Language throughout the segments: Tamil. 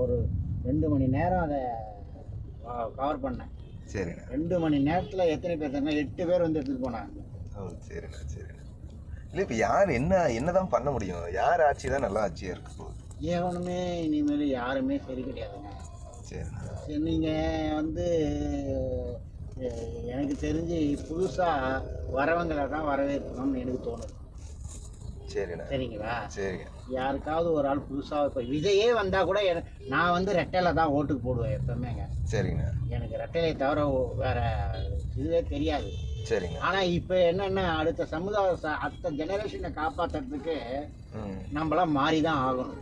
ஒரு ரெண்டு மணி நேரம் அதை கவர் பண்ணேன். சரிண்ணே. ரெண்டு மணி நேரத்தில் எத்தனை பேர் தாங்க எட்டு பேர் வந்து எடுத்துகிட்டு போனாங்க. ஓ சரிண்ணே சரிண்ணே. இல்லை இப்போ யார் என்ன என்னதான் பண்ண முடியும்? யார் ஆட்சி தான் நல்லா ஆட்சியாக இருக்க போகுது? ஏவனுமே இனிமேல் யாருமே சரி கிடையாதுங்க. சரிண்ணே. சரி நீங்கள் வந்து எனக்கு தெரிஞ்சு புதுசாக வரவங்களை தான் வரவேற்கணும்னு எனக்கு தோணுது. சரிண்ணே. சரிங்களா? சரிங்க. யாருக்காவது ஒரு ஆள் புதுசாக இப்போ விஜயே வந்தால் கூட நான் வந்து ரெட்டையில தான் ஓட்டுக்கு போடுவேன் எப்பவுமேங்க. சரிங்க எனக்கு ரெட்டையை தவிர வேற இதுவே தெரியாது. சரிங்க. ஆனால் இப்போ என்னென்னா அடுத்த சமுதாய அடுத்த ஜெனரேஷனை காப்பாற்றுறதுக்கு ம். நம்மளாம் மாறி தான் ஆகணும்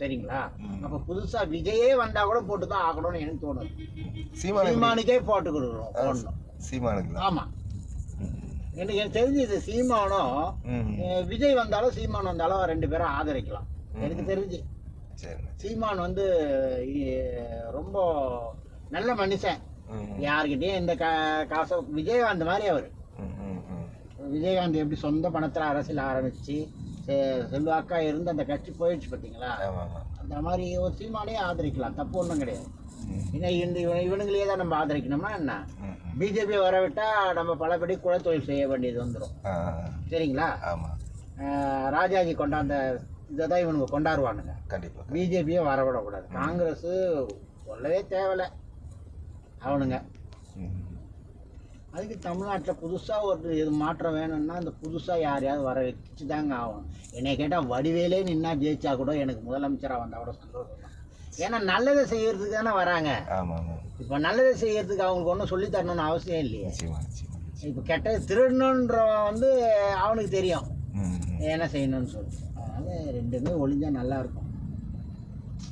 சரிங்களா. அப்போ புதுசாக விஜயே வந்தால் கூட போட்டு தான் ஆகணும்னு எனக்கு தோணுது. சீமானுக்கு சீமானுக்கே போட்டு கொடுக்குறோம் சீமானுங்களா ஆமாம் எனக்கு எனக்கு தெரிஞ்சு இது சீமானும் விஜய் வந்தாலும் சீமான் வந்தாலும் ரெண்டு பேரும் ஆதரிக்கலாம். எனக்கு தெரிஞ்சு. சீமான் வந்து ரொம்ப நல்ல மனுஷன். யாருக்கிட்டேயும் இந்த காசை விஜயகாந்த் மாதிரி அவர். விஜயகாந்த் எப்படி சொந்த பணத்தில் அரசியல் ஆரம்பித்து செல்வாக்கா இருந்து அந்த கட்சி போயிடுச்சு பார்த்தீங்களா அந்த மாதிரி ஒரு சீமானே ஆதரிக்கலாம். தப்பு ஒன்றும் கிடையாது. ஏன்னா இந்த இவன் இவனுங்களே தான் நம்ம ஆதரிக்கணும்னா என்ன? பிஜேபி வரவிட்டா நம்ம பலபடி குலத்தொழில் செய்ய வேண்டியது வந்துடும் சரிங்களா? ராஜாஜி கொண்டாந்த இதை தான் இவனுங்க கொண்டாடுவானுங்க. கண்டிப்பாக பிஜேபியை வரவிடக்கூடாது. காங்கிரஸ் சொல்லவே தேவையில்லை. அவனுங்க. அதுக்கு தமிழ்நாட்டில் புதுசாக ஒரு இது மாற்றம் வேணும்னா இந்த புதுசாக யாரையாவது வர வச்சு தாங்க ஆகணும். என்னை கேட்டால் வடிவேலே நின்னா ஜெயிச்சா கூட எனக்கு முதலமைச்சராக வந்தால் கூட சந்தோஷம் ஏன்னா நல்லதை செய்யறதுக்கு தானே வராங்க. அதனால நல்லதை செய்யறதுக்கு அவங்களுக்கு ஒன்றும் சொல்லி தரணும்னு அவசியம் இல்லையே. இப்போ கெட்டது திருடணுன்றவன் வந்து அவனுக்கு தெரியும். என்ன செய்யணும்னு சொல்லி அதனால் ரெண்டுமே ஒளிஞ்சா நல்லா இருக்கும்.